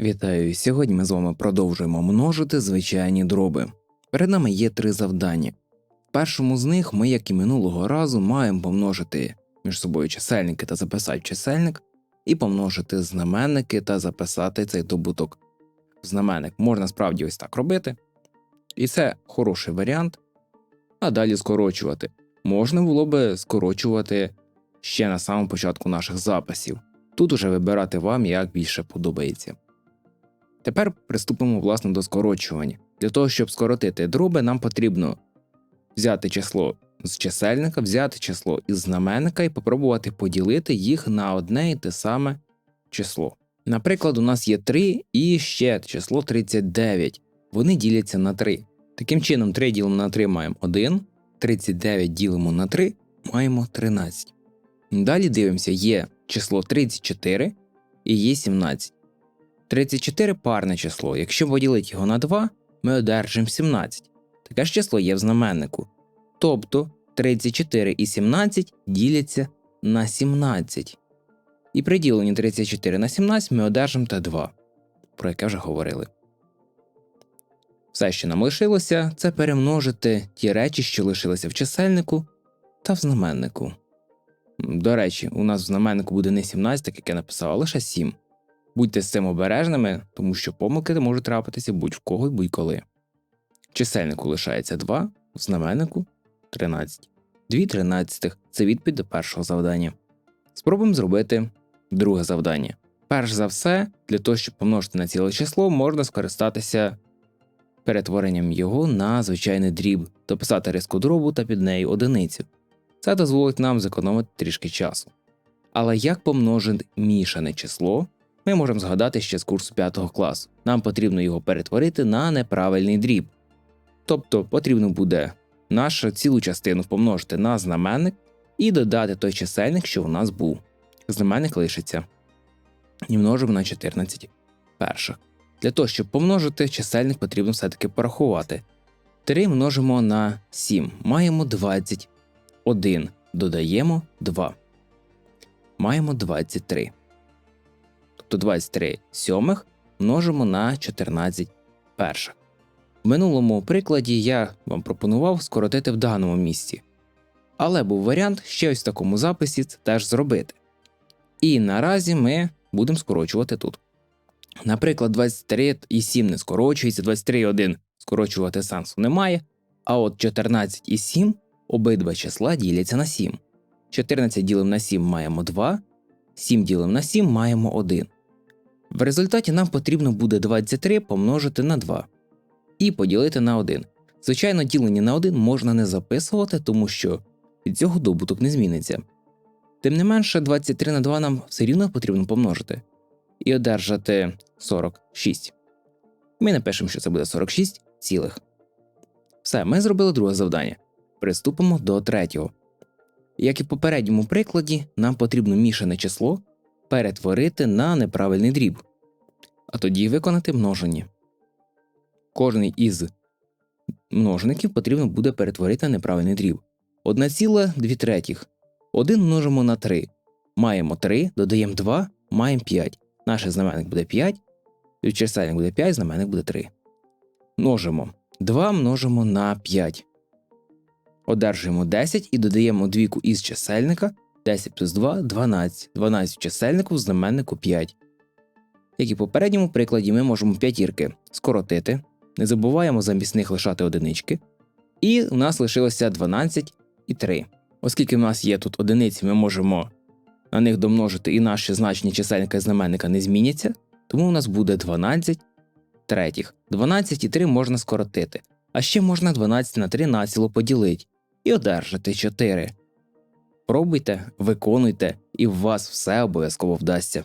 Вітаю! Сьогодні ми з вами продовжуємо множити звичайні дроби. Перед нами є три завдання. В першому з них ми, як і минулого разу, маємо помножити між собою чисельники та записати чисельник, і помножити знаменники та записати цей добуток. Знаменник можна справді ось так робити. І це хороший варіант. А далі скорочувати. Можна було би скорочувати ще на самому початку наших записів. Тут уже вибирати вам, як більше подобається. Тепер приступимо власне до скорочування. Для того, щоб скоротити дроби, нам потрібно взяти число з чисельника, взяти число із знаменника і попробувати поділити їх на одне і те саме число. Наприклад, у нас є 3 і ще число 39. Вони діляться на 3. Таким чином, 3 ділимо на 3 маємо 1, 39 ділимо на 3 маємо 13. Далі дивимося, є число 34 і є 17. 34 парне число. Якщо поділити його на 2, ми одержимо 17. Таке ж число є в знаменнику. Тобто 34 і 17 діляться на 17. І при діленні 34 на 17 ми одержимо Т2, про яке вже говорили. Все, що нам лишилося, це перемножити ті речі, що лишилися в чисельнику та в знаменнику. До речі, у нас в знаменнику буде не 17, так як я написав, а лише 7. Будьте з цим обережними, тому що помилки можуть трапитися будь-в кого і будь-коли. Чисельнику лишається 2, в знаменнику 13. 2 тринадцятих це відповідь до першого завдання. Спробуємо зробити друге завдання. Перш за все, для того, щоб помножити на ціле число, можна скористатися перетворенням його на звичайний дріб, дописати риску дробу та під нею одиницю. Це дозволить нам зекономити трішки часу. Але як помножити мішане число, ми можемо згадати ще з курсу 5 класу. Нам потрібно його перетворити на неправильний дріб. Тобто потрібно буде нашу цілу частину помножити на знаменник і додати той чисельник, що у нас був. Знаменник лишиться. І множимо на 14 перших. Для того, щоб помножити, чисельник потрібно все-таки порахувати. 3 множимо на 7. Маємо 21. Додаємо 2. Маємо 23 тобто 23 сьомих множимо на 14 перших. В минулому прикладі я вам пропонував скоротити в даному місці, але був варіант ще ось в такому записі це теж зробити. І наразі ми будемо скорочувати тут. Наприклад, 23 і 7 не скорочується, 23 і 1 скорочувати сенсу немає, а от 14 і 7 обидва числа діляться на 7. 14 ділимо на 7 маємо 2, 7 ділимо на 7 маємо 1. В результаті нам потрібно буде 23 помножити на 2 і поділити на 1. Звичайно, ділення на 1 можна не записувати, тому що від цього добуток не зміниться. Тим не менше, 23 на 2 нам все рівно потрібно помножити і одержати 46. Ми напишемо, що це буде 46 цілих. Все, ми зробили друге завдання. Приступимо до третього. Як і в попередньому прикладі, нам потрібно мішане число перетворити на неправильний дріб, а тоді виконати множення. Кожний із множників потрібно буде перетворити на неправильний дріб. 1,2 третіх. 1 множимо на 3. Маємо 3, додаємо 2, маємо 5. Наш знаменник буде 5, чисельник буде 5, знаменник буде 3. Множимо. 2 множимо на 5. Одержуємо 10 і додаємо двійку із чисельника 10 плюс 2 12. 12 в чисельнику в знаменнику 5. Як і в попередньому прикладі, ми можемо п'ятірки скоротити, не забуваємо замість них лишати одинички. І у нас лишилося 12 і 3. Оскільки в нас є тут одиниці, ми можемо на них домножити і наші значення чисельника і знаменника не зміняться, тому у нас буде 12 третіх. 12 і 3 можна скоротити, а ще можна 12 на 3 націло поділити і одержати 4. Пробуйте, виконуйте, і в вас все обов'язково вдасться.